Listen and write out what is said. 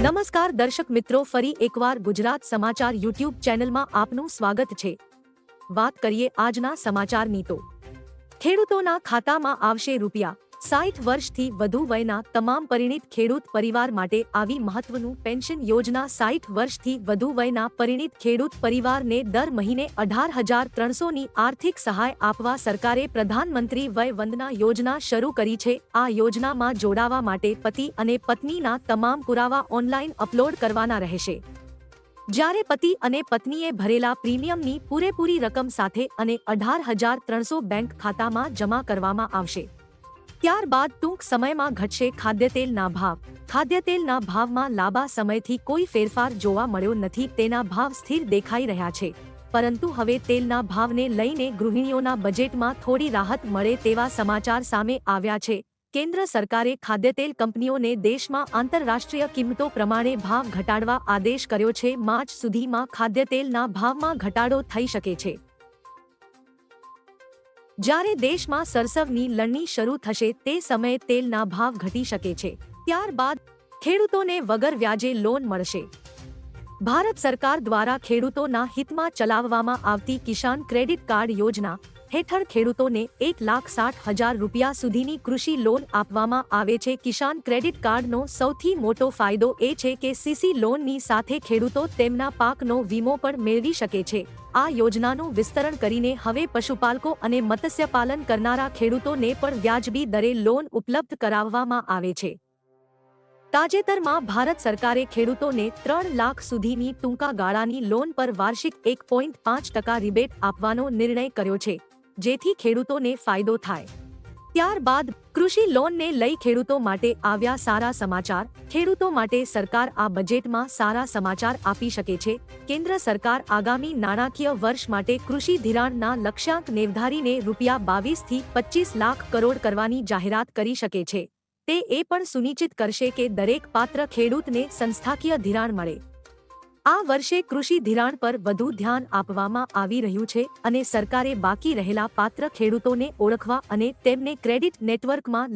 નમસ્કાર દર્શક મિત્રો, ફરી એકવાર ગુજરાત સમાચાર યુટ્યુબ ચેનલમાં આપનું સ્વાગત છે. વાત કરીએ આજના સમાચારની તો ખેડૂતોના ખાતામાં આવશે રૂપિયા સાઠ વર્ષથી વધુ વયના તમામ પરિણિત ખેડૂત પરિવાર માટે આવી મહત્વનું પેન્શન યોજના સાઠ વર્ષથી વધુ વયના પરિણિત ખેડૂત પરિવારને દર મહિને અઢાર હજાર ત્રણસોની આર્થિક સહાય આપવા સરકારે પ્રધાનમંત્રી વય વંદના યોજના શરૂ કરી છે. આ યોજનામાં જોડાવા માટે પતિ અને પત્નીના તમામ પુરાવા ઓનલાઈન અપલોડ કરવાના રહેશે. જ્યારે પતિ અને પત્નીએ ભરેલા પ્રીમિયમની પૂરેપૂરી રકમ સાથે અને અઢાર હજાર ત્રણસો બેંક ખાતામાં જમા કરવામાં આવશે. ત્યારબાદ ટૂંક સમયમાં ઘટશે ખાદ્યતેલના ભાવ. ખાદ્યતેલના ભાવમાં લાંબા સમયથી કોઈ ફેરફાર જોવા મળ્યો નથી, તેના ભાવ સ્થિર દેખાઈ રહ્યા છે. પરંતુ હવે તેલના ભાવને લઈને ગૃહિણીઓના બજેટમાં થોડી રાહત મળે તેવા સમાચાર સામે આવ્યા છે. કેન્દ્ર સરકારે ખાદ્યતેલ કંપનીઓને દેશમાં આંતરરાષ્ટ્રીય કિંમતો પ્રમાણે ભાવ ઘટાડવા આદેશ કર્યો છે. માર્ચ સુધીમાં ખાદ્યતેલના ભાવમાં ઘટાડો થઈ શકે છે. જ્યારે દેશમાં સરસવની લણણી શરૂ થશે તે સમયે તેલના ભાવ ઘટી શકે છે. ત્યારબાદ ખેડૂતોને વગર વ્યાજે લોન મળશે. ભારત સરકાર દ્વારા ખેડૂતોના હિતમાં ચલાવવામાં આવતી કિસાન ક્રેડિટ કાર્ડ યોજના હેઠળ ખેડૂતોને એક લાખ સાઠ હજાર રૂપિયા સુધીની કૃષિ લોન આપવામાં આવે છે. કિસાન ક્રેડિટ કાર્ડનો સૌથી મોટો ફાયદો એ છે કે સીસી લોનની સાથે ખેડૂતો તેમના પાકનો વીમો પણ મેળવી શકે છે. આ યોજનાનું વિસ્તરણ કરીને હવે પશુપાલકો અને મત્સ્યપાલન કરનારા ખેડૂતોને પણ વ્યાજબી દરે લોન ઉપલબ્ધ કરાવવામાં આવે છે. તાજેતરમાં ભારત સરકારે ખેડૂતોને ત્રણ લાખ સુધીની ટૂંકા ગાળાની લોન પર વાર્ષિક એક પોઈન્ટ પાંચ ટકા રિબેટ આપવાનો નિર્ણય કર્યો છે. જેથી ખેડૂતોને ફાયદો થાય. ત્યારબાદ, કૃષિ લોનને લઈ ખેડૂતો માટે આવ્યા સારા સમાચાર. ખેડૂતો માટે સરકાર આ બજેટમાં સારા સમાચાર આપી શકે છે. કેન્દ્ર સરકાર આગામી નાણાકીય વર્ષ માટે કૃષિ ધિરાણના લક્ષ્યાંક નિર્ધારીને રૂપિયા બાવીસથી પચીસ લાખ કરોડ કરવાની જાહેરાત કરી શકે છે. તે એ પણ સુનિશ્ચિત કરશે કે દરેક પાત્ર ખેડૂતને સંસ્થાકીય ધિરાણ મળે. આ વર્ષે કૃષિ ધિરાણ પર વધુ ધ્યાન આપવામાં આવી રહ્યું છે અને સરકારે બાકી રહેલા પાત્ર ખેડૂતોને ઓળખવા અને તેમને ક્રેડિટ નેટવર્કમાં